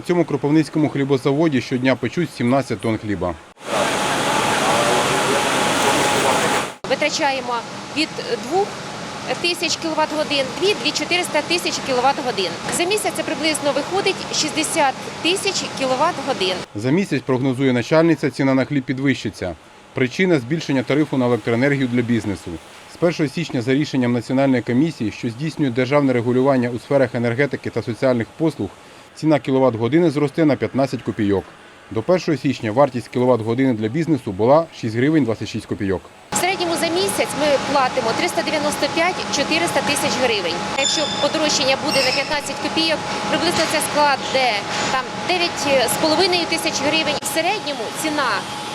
На цьому кропивницькому хлібозаводі щодня печуть 17 тонн хліба. Витрачаємо від 2 тисяч кВт годин, 2 – 400 тисяч кВт годин. За місяць це приблизно виходить 60 тисяч кВт годин. За місяць, прогнозує начальниця, ціна на хліб підвищиться. Причина збільшення тарифу на електроенергію для бізнесу. З 1 січня за рішенням Національної комісії, що здійснює державне регулювання у сферах енергетики та соціальних послуг, ціна кіловат години зросте на 15 копійок. До 1 січня вартість кіловат години для бізнесу була 6 гривень 26 копійок. В середньому за місяць ми платимо 395-400 тисяч гривень. Якщо подорожчання буде на 15 копійок, приблизно це складе там 9,5 тисяч гривень. В середньому ціна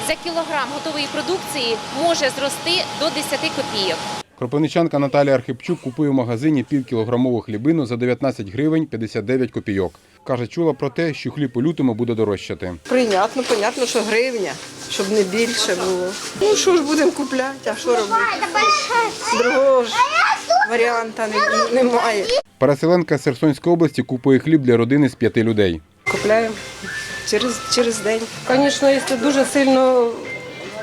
за кілограм готової продукції може зрости до 10 копійок. Кропивничанка Наталія Архипчук купує в магазині півкілограмову хлібину за 19 гривень 59 копійок. Каже, чула про те, що хліб у лютому буде дорожчати. Прийнятно, понятно, що гривня, щоб не більше було. Ну що ж будемо купляти, а що робити? Другого ж варіанта немає. Переселенка з Херсонської області купує хліб для родини з п'яти людей. Купляємо через, через день. Звісно, якщо дуже сильно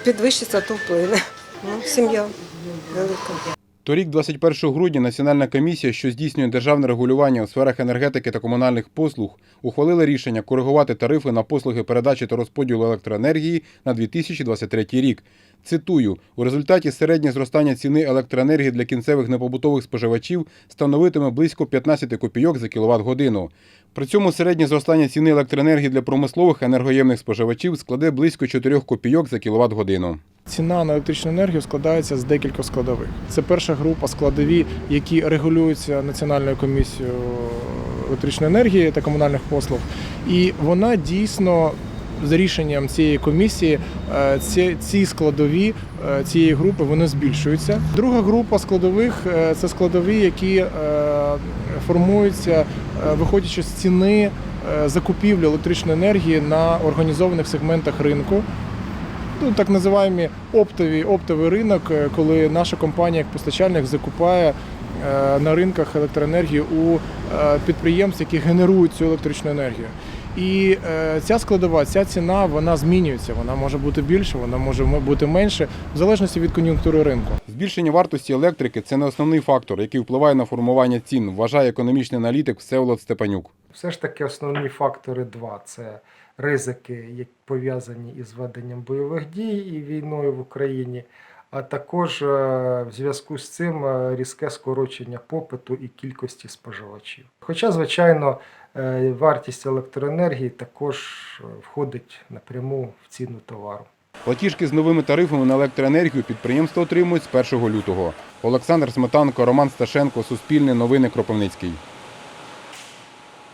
підвищиться, то вплине. Ну, сім'я велика. Торік, 21 грудня, Національна комісія, що здійснює державне регулювання у сферах енергетики та комунальних послуг, ухвалила рішення коригувати тарифи на послуги передачі та розподілу електроенергії на 2023 рік. Цитую: у результаті середнє зростання ціни електроенергії для кінцевих непобутових споживачів становитиме близько 15 копійок за кіловат годину. При цьому середнє зростання ціни електроенергії для промислових енергоємних споживачів складе близько 4 копійок за кіловат годину. Ціна на електричну енергію складається з декількох складових. Це перша група складові, які регулюються Національною комісією електричної енергії та комунальних послуг. І вона дійсно за рішенням цієї комісії е, ці, складові е, цієї групи вони збільшуються. Друга група складових е, це складові, які формуються виходячи з ціни закупівлі електричної енергії на організованих сегментах ринку ну, так називаємо оптовий, оптовий ринок, е, коли наша компанія як постачальник закупає е, на ринках електроенергію у е, підприємств, які генерують цю електричну енергію. І е, ця складова, ця ціна вона змінюється. Вона може бути більше, вона може бути менше, в залежності від кон'юнктури ринку. Збільшення вартості електрики це не основний фактор, який впливає на формування цін, вважає економічний аналітик Всеволод Степанюк. Все ж таки основні фактори два це ризики, які пов'язані із веденням бойових дій і війною в Україні, а також е, в зв'язку з цим е, різке скорочення попиту і кількості споживачів. Хоча, звичайно, е, вартість електроенергії також входить напряму в ціну товару. Платіжки з новими тарифами на електроенергію підприємства отримують з 1 лютого. Олександр Сметанко, Роман Сташенко, Суспільне новини Кропивницький.